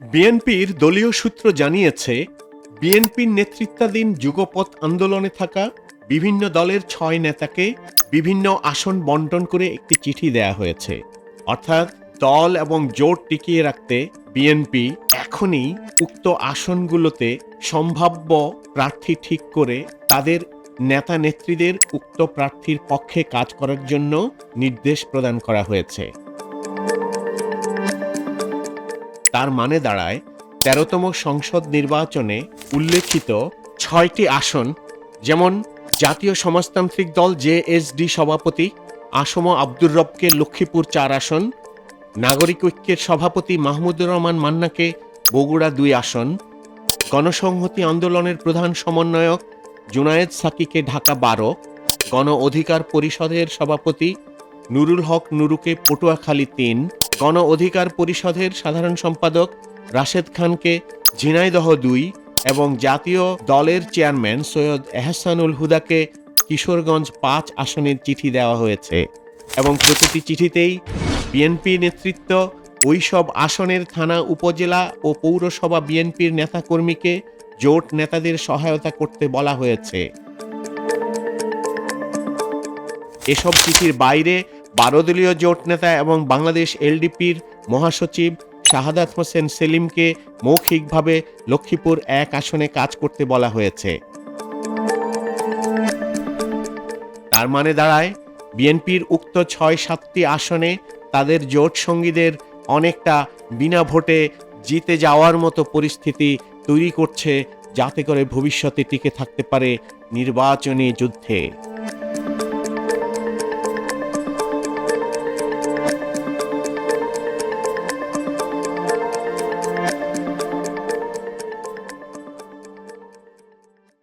বিএনপির দলীয় সূত্র জানিয়েছে, বিএনপির নেতৃত্বাধীন যুগপথ আন্দোলনে থাকা বিভিন্ন দলের ছয় নেতাকে বিভিন্ন আসন বন্টন করে একটি চিঠি দেয়া হয়েছে। অর্থাৎ দল এবং জোট টিকিয়ে রাখতে বিএনপি এখনই উক্ত আসনগুলোতে সম্ভাব্য প্রার্থী ঠিক করে তাদের নেতা নেত্রীদের উক্ত প্রার্থীর পক্ষে কাজ করার জন্য নির্দেশ প্রদান করা হয়েছে। তার মানে দাঁড়ায়, তেরোতম সংসদ নির্বাচনে উল্লেখিত ছয়টি আসন, যেমন জাতীয় সমাজতান্ত্রিক দল জেএসডি সভাপতি, আসম আব্দুর রবকে লক্ষ্মীপুর চার আসন, নাগরিক ঐক্যের সভাপতি মাহমুদুর রহমান মান্নাকে বগুড়া দুই আসন, গণসংহতি আন্দোলনের প্রধান সমন্বয়ক জুনায়েদ সাকিকে ঢাকা বারো, গণ অধিকার পরিষদের সভাপতি নুরুল হক নুরুকে পটুয়াখালী তিন গণ অধিকার পরিষদের সাধারণ সম্পাদক রাশেদ খানকে ঝিনাইদহ দুই এবং জাতীয় দলের চেয়ারম্যান সৈয়দ এহসানুল হুদাকে কিশোরগঞ্জ পাঁচ আসনের চিঠি দেওয়া হয়েছে এবং প্রতিটি চিঠিতেই বিএনপি নেতৃত্ব ওই সব আসনের থানা, উপজেলা ও পৌরসভা বিএনপির নেতাকর্মীকে জোট নেতাদের সহায়তা করতে বলা হয়েছে। এসব চিঠির বাইরে বারো দলীয় জোট নেতা এবং বাংলাদেশ এলডিপির মহাসচিব শাহাদাত হোসেন সেলিমকে মৌখিকভাবে লক্ষ্মীপুর এক আসনে কাজ করতে বলা হয়েছে। তার মানে দাঁড়ায়, বিএনপির উক্ত ছয় সাতটি আসনে তাদের জোট সঙ্গীদের অনেকটা বিনা ভোটে জিতে যাওয়ার মতো পরিস্থিতি তৈরি করছে, যাতে করে ভবিষ্যতে টিকে থাকতে পারে নির্বাচনী যুদ্ধে।